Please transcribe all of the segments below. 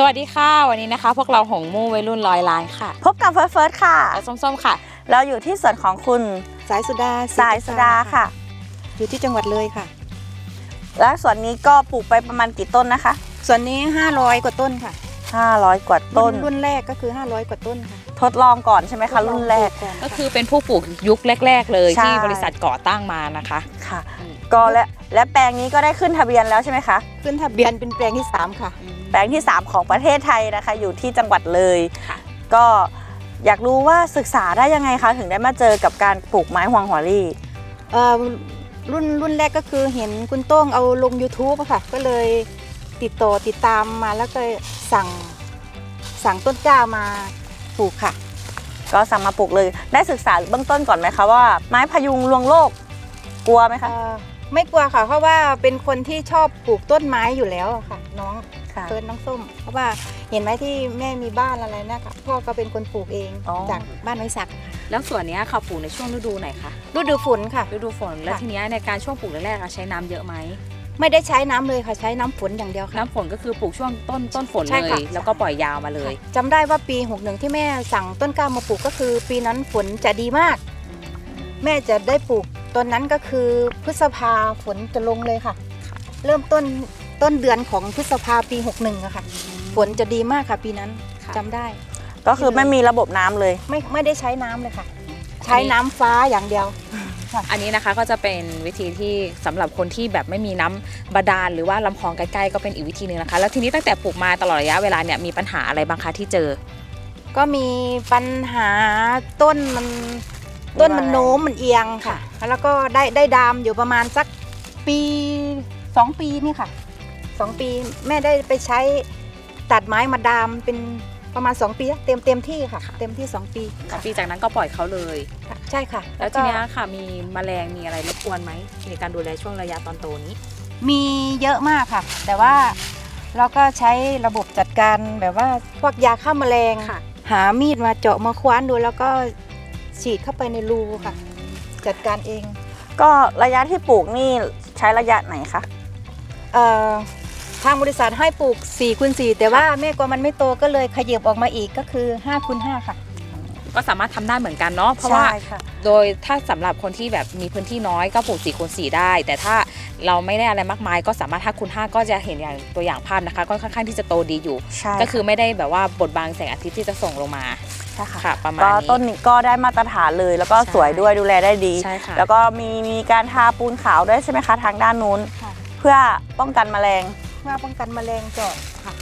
สวัสดีค่ะ วันนี้นะคะ พวกเราหงมู่วัยรุ่นร้อยล้านค่ะพบกับเฟิร์สเฟิร์สค่ะ และส้มๆค่ะ เราอยู่ที่สวนของคุณสายสุดาสายสุดาค่ะ อยู่ที่จังหวัดเลยค่ะ และสวนนี้ก็ปลูกไปประมาณกี่ต้นนะคะ ส่วนนี้ 500 กว่าต้นค่ะ 500 กว่าต้น รุ่นรุ่นแรกก็คือ 500 กว่าต้นค่ะ ทดลองก่อนใช่ไหมคะรุ่นแรกปลูอนก็คือเป็นผู้ปลูกยุคแรก ๆ เลยใช่ ที่บริษัทก่อตั้งมานะคะ ค่ะ ก็และ และแปลงนี้ก็ได้ขึ้นทะเบียนแล้วใช่ไหมคะ ขึ้นทะเบียนเป็นแปลงที่ 3 ค่ะ แปลงที่ 3 ของประเทศไทยนะคะ อยู่ที่จังหวัดเลยค่ะก็อยากรู้ว่าศึกษาได้ยังไงคะ ถึงได้มาเจอกับการปลูกไม้ฮวงหัวรี่เอ่อรุ่นรุ่นแรกก็คือเห็นคุณโต้งเอาลง YouTube อะค่ะ ก็เลยติดต่อติดตามมาแล้วก็สั่งสั่งต้นกล้ามาปลูกค่ะ ก็สั่งมาปลูกเลย ได้ศึกษาเบื้องต้นก่อนไหมคะว่าไม้พยุงลวงโลกกลัวไหมคะเอ่อ ไม่กลัวค่ะ เพราะว่าเป็นคนที่ชอบปลูกต้นไม้อยู่แล้วอะค่ะ น้องค่ะ เฟิร์นน้องส้ม เพราะว่าเห็นไหมที่แม่มีบ้านอะไรนะคะพ่อก็เป็นคนปลูกเองอ๋อ จากบ้านไม้สักค่ะแล้วส่วนเนี้ยค่ะปลูกในช่วงฤดูไหนคะฤดูฝนค่ะ ฤดูฝนแล้วค่ะทีเนี้ยในการช่วงปลูกแรกๆอะใช้น้ำเยอะไหมไม่ได้ใช้น้ำเลยค่ะใช้น้ำฝนอย่างเดียวค่ะ น้ำฝนก็คือปลูกช่วงต้นต้นฝนใช่เลค่ะ ย แล้วก็ปล่อยยาวมาเลยจำได้ว่าปีหกหนึ่งที่แม่สั่งต้นกล้ามาปลูกก็คือ ปีนั้นฝนจะดีมาก แม่จะได้ปลูก ต้นนั้นก็คือพฤษภาฝนจะลงเลยค่ะค่ะเริ่มต้นต้นเดือนของพฤษภาปีหกหนึ่งอะค่ะ ฝนจะดีมากค่ะปีนั้นค่ะจำได้ ก็คือไม่มีระบบน้ำเลย ไม่ไม่ได้ใช้น้ำเลยค่ะ ใช้น้ำฟ้าอย่างเดียว อันนี้นะคะก็จะเป็นวิธีที่สำหรับคนที่แบบไม่มีน้ำบาดาลหรือว่าลำคลองใกล้ๆก็เป็นอีกวิธีหนึ่งนะคะ แล้วทีนี้ตั้งแต่ปลูกมาตลอดระยะเวลาเนี่ยมีปัญหาอะไรบ้างคะที่เจอ ก็มีปัญหาต้นมัน ต้นมันว่าโน้มมันเอียงค่ะ แล้วก็ได้ได้ดามอยู่ประมาณสักปีสองปีนี่ค่ะสองปีแม่ได้ไปใช้ตัดไม้มาดามเป็นประมาณ 2 ปีอะเต็มเต็มที่ค่ะ เต็มที่ 2 ปีสองปีจากนั้นก็ปล่อยเขาเลย ใช่ค่ะ แล้วทีเนี้ยค่ะมีแมลงมีอะไรรบกวนไหมในการดูแลช่วงระยะตอนโตนี้ มีเยอะมากค่ะ แต่ว่าเราก็ใช้ระบบจัดการแบบว่าพวกยาฆ่าแมลงค่ะหามีดมาเจาะมาคว้านดูแล้วก็ ฉีดเข้าไปในรูค่ะ จัดการเองก็ระยะที่ปลูกนี่ใช้ระยะไหนคะเอ่อทางบริษัทให้ปลูก4คูณ4แต่ว่าแม่กลัวมันไม่โตก็เลยขยับออกมาอีกก็คือ5คูณ5ค่ะ ก็สามารถทำได้เหมือนกันเนาะเพราะว่า ใช่ค่ะ โดยถ้าสำหรับคนที่แบบมีพื้นที่น้อยก็ปลูก4คูณ4ได้ แต่ถ้าเราไม่ได้อะไรมากมาย ก็สามารถ5คูณ5ก็จะเห็นอย่างตัวอย่างภาพนะคะ ก็ค่อนข้างที่จะโตดีอยู่ ใช่ก็คือไม่ได้แบบว่าบดบังแสงอาทิตย์ที่จะส่งลงมาใช่ค่ะค่ะประมาณก็นี้ต้นนี้ก็ได้มาตรฐานเลยแล้วก็ใช่สวยด้วยดูแลได้ดี ใช่ค่ะ แล้วก็มีมีการทาปูนขาวด้วยใช่ไหมคะทางด้านนู้น ค่ะเพื่อป้องกันแมลง เพื่อป้องกันแมลงเจาะค่ะ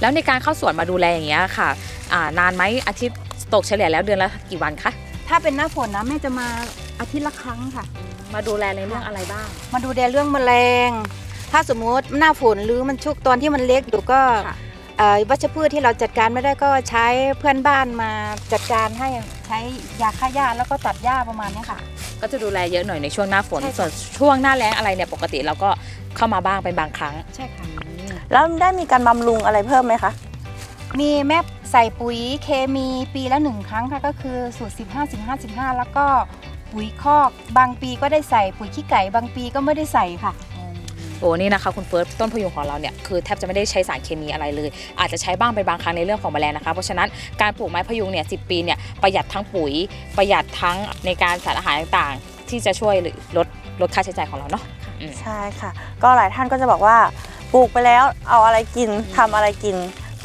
แล้วในการเข้าสวนมาดูแลอย่างเงี้ยค่ะอ่านานไหมอาทิตย์ตกเฉลี่ยแล้วเดือนละกี่วันคะถ้าเป็นหน้าฝนนะแม่จะมาอาทิตย์ละครั้งค่ะ มาดูแลในเรื่องอะไรบ้าง มาดูแลเรื่องแมลง ถ้าสมมุติหน้าฝนหรือมันชุกตอนที่มันเล็กอยู่ก็ค่ะ เอ่อวัชพืชที่เราจัดการไม่ได้ก็ใช้เพื่อนบ้านมาจัดการให้ใช้ยาฆ่าหญ้าแล้วก็ตัดหญ้าประมาณนี้ค่ะ ก็จะดูแลเยอะหน่อยในช่วงหน้าฝน ใช่ค่ะ ส่วนช่วงหน้าแล้งอะไรเนี่ยปกติเราก็เข้ามาบ้างเป็นบางครั้ง ใช่ค่ะ แล้วได้มีการบำรุงอะไรเพิ่มไหมคะ มีแม่ใส่ปุ๋ยเคมีปีละหนึ่งครั้งค่ะก็คือสูตร 15 15 15 แล้วก็ปุ๋ยคอก บางปีก็ได้ใส่ปุ๋ยขี้ไก่ บางปีก็ไม่ได้ใส่ค่ะ โอ้นี่นะคะคุณเฟิร์สต้นพยุงของเราเนี่ยคือแทบจะไม่ได้ใช้สารเคมีอะไรเลย อาจจะใช้บ้างเป็นบางครั้งในเรื่องของแมลงนะคะเพราะฉะนั้นการปลูกไม้พยุงเนี่ยสิปีเนี่ยประหยัดทั้งปุ๋ยประหยัดทั้งในการสารอาหารต่างๆ ที่จะช่วยลดลดค่าใช้จ่ายของเราเนาะอืมใช่ค่ะ ก็หลายท่านก็จะบอกว่าปลูกไปแล้วเอาอะไรกินทำอะไรกิน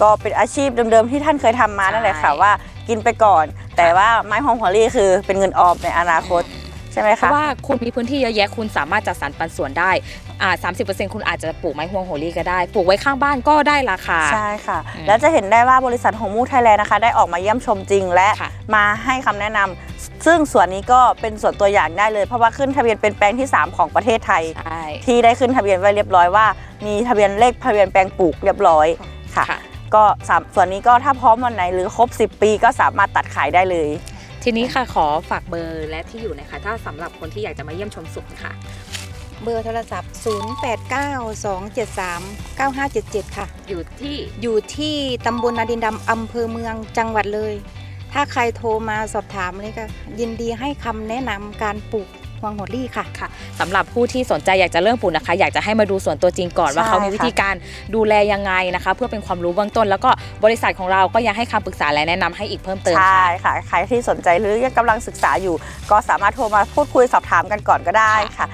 ก็เป็นอาชีพเดิมๆที่ท่านเคยทำมานั่นแหละค่ะใช่ว่ากินไปก่อน แต่ว่าไม้หอมหัวรี่คือเป็นเงินออมในอนาคต ใช่ไหมเพคะ ราะว่าคุณมีพื้นที่เยอะแยะคุณสามารถจัดสรรปันส่วนได้อ่าสามสิบเปอร์เซ็นต์คุณอาจจะปลูกไม้ฮวงโหรี่ก็ได้ ปลูกไว้ข้างบ้านก็ได้ราคา ใช่ค่ะ อืมแล้วจะเห็นได้ว่าบริษัทหงมูไทยแลนด์นะคะ ได้ออกมาเยี่ยมชมจริงและค่ะ มาให้คำแนะนำซึ่งส่วนนี้ก็เป็นส่วนตัวอย่างได้เลย เพราะว่าขึ้นทะเบียนเป็นแปลงที่ 3 ของประเทศไทย ใช่ที่ได้ขึ้นทะเบียนไว้เรียบร้อยว่า มีทะเบียนเลขทะเบียนแปลงปลูกเรียบร้อยค่ะ ค่ะ ก็สามส่วนนี้ก็ถ้าพร้อมวันไหนหรือครบ 10 ปีก็สามารถตัดขายได้เลย ทีนี้ค่ะขอฝากเบอร์และที่อยู่หนะคะถ้าสำหรับคนที่อยากจะมาเยี่ยมชมสวนค่ะ เบอร์โทรศัพท์ 0892739577 ค่ะ อยู่ที่อยู่ที่ตำบลนาดินดำอำเภอเมืองจังหวัดเลย ถ้าใครโทรมาสอบถามเลยก็ยินดีให้คำแนะนำการปลูก ฮวงโหดลี่ค่ะ ค่ะสำหรับผู้ที่สนใจอยากจะเริ่มปลูกนะคะ อยากจะให้มาดูสวนตัวจริงก่อนว่าใช่เขามีวิค่ะธีการดูแลยังไงนะคะ เพื่อเป็นความรู้เบื้องต้น แล้วก็บริษัทของเราก็ยังให้คำปรึกษาและแนะนำให้อีกเพิ่มเติมใช่ค่ะค่ะใครที่สนใจหรือยังกำลังศึกษาอยู่ ก็สามารถโทรมาพูดคุยสอบถามกันก่อนก็ได้ค่ะ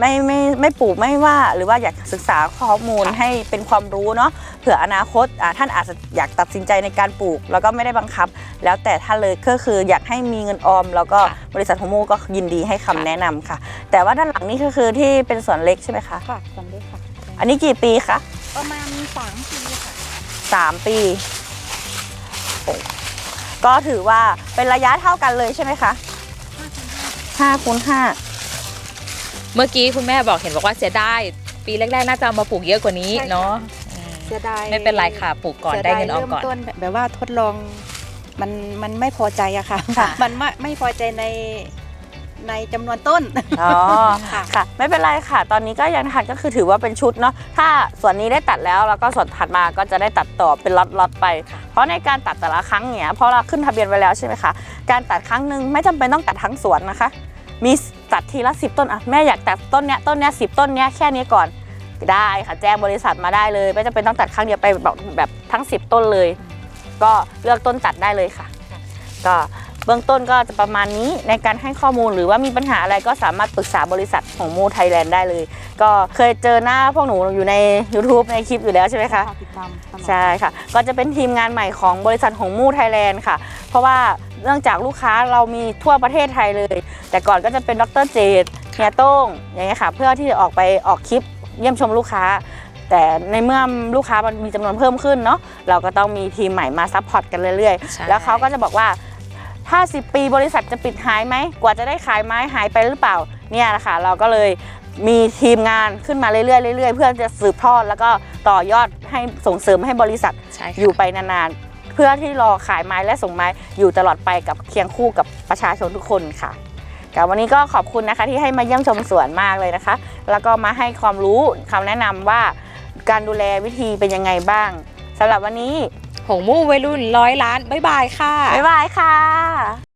ไม่ไม่ไม่ปลูกไม่ว่าหรือว่าอยากศึกษาข้อมูลค่ะให้เป็นความรู้เนาะเผื่ออนาคตอ่าท่านอาจจะอยากตัดสินใจในการปลูก แล้วก็ไม่ได้บังคับ แล้วแต่ท่านเลยก็คืออยากให้มีเงินออม แล้วก็บริษัทโฮโมก็ยินดีให้คำแนะนำค่ะ แต่ว่าด้านหลังนี่ก็คือที่เป็นสวนเล็กใช่ไหมคะค่ะสำเร็จค่ะ อันนี้กี่ปีคะประมาณสามปีค่ะสามปีโอ้ก็ถือว่าเป็นระยะเท่ากันเลยใช่ไหมคะห้าคูณห้า เมื่อกี้คุณแม่บอกเห็นบอกว่าเสียดายปีแรกๆน่าจะเอามาปลูกเยอะกว่านี้ใช่ค่ะเนาะเสียดายไม่เป็นไรค่ะปลูกก่อนได้เงินออมก่อนสียดายเริ่ต้นแบบว่าทดลองมันมันไม่พอใจอะค่ะค่ะมันไม่ไม่พอใจในในจำนวนต้นอ๋อค่ะค่ะ ไม่เป็นไรค่ะ ตอนนี้ก็ยังทันก็คือถือว่าเป็นชุดเนาะ ถ้าส่วนนี้ได้ตัดแล้วแล้วก็ส่วนถัดมาก็จะได้ตัดต่อเป็นล็อตๆไป เพราะในการตัดแต่ละครั้งเนี่ยเพราะเราขึ้นทะเบียนไว้แล้วใช่ไหมคะ การตัดครั้งหนึ่งไม่จำเป็นต้องตัดทั้งสวนนะคะ มีตัดทีละ 10 ต้นอะแม่อยากตัดต้นเนี้ยต้นเนี้ยสิต้นเนี้ยแค่นี้ก่อนได้ค่ะแจ้งบริษัทมาได้เลย ไม่จำเป็นต้องตัดครั้งเดียวไปแบบแบบทั้ง 10 ต้นเลย ก็เลือกต้นตัดได้เลยค่ะ ก็ เบื้องต้นก็จะประมาณนี้ในการให้ข้อมูลหรือว่ามีปัญหาอะไรก็สามารถปรึกษาบริษัทของมูไทยแลนด์ได้เลย ก็เคยเจอหน้าพวกหนูอยู่ใน YouTube ในคลิปอยู่แล้วใช่ไหมคะติดตามตลอด ใช่ค่ะ ก็จะเป็นทีมงานใหม่ของบริษัทหงมู่ไทยแลนด์ค่ะ เพราะว่าเนื่องจากลูกค้าเรามีทั่วประเทศไทยเลย แต่ก่อนก็จะเป็นดรเจดเฮียโต้งอย่างเงี้ยค่ะ เพื่อที่จะออกไปออกคลิปเยี่ยมชมลูกค้า แต่ในเมื่อลูกค้ามันมีจำนวนเพิ่มขึ้นเนาะเราก็ต้องมีทีมใหม่มาซัพพอร์ตกันเรื่อยใช่ ๆ แล้วเขาก็จะบอกว่า ถ้า 10 ปีบริษัทจะปิดหายไหมกว่าจะได้ขายไม้หายไปหรือเปล่าเนี่ยแหละค่ะเราก็เลยมีทีมงานขึ้นมาเรื่อยๆเรื่อยๆเพื่อจะสืบทอดแล้วก็ต่อยอดให้ส่งเสริมให้บริษัทใช่ค่ะ อยู่ไปนานๆ เพื่อที่รอขายไม้และส่งไม้อยู่ตลอดไปกับเคียงคู่กับประชาชนทุกคนค่ะกับวันนี้ก็ขอบคุณนะคะที่ให้มาเยี่ยมชมสวนมากเลยนะคะ แล้วก็มาให้ความรู้คำแนะนำว่าการดูแลวิธีเป็นยังไงบ้างสำหรับวันนี้ หงมู่วัยรุ่นร้อยล้าน บ๊ายบายค่ะ บ๊ายบายค่ะ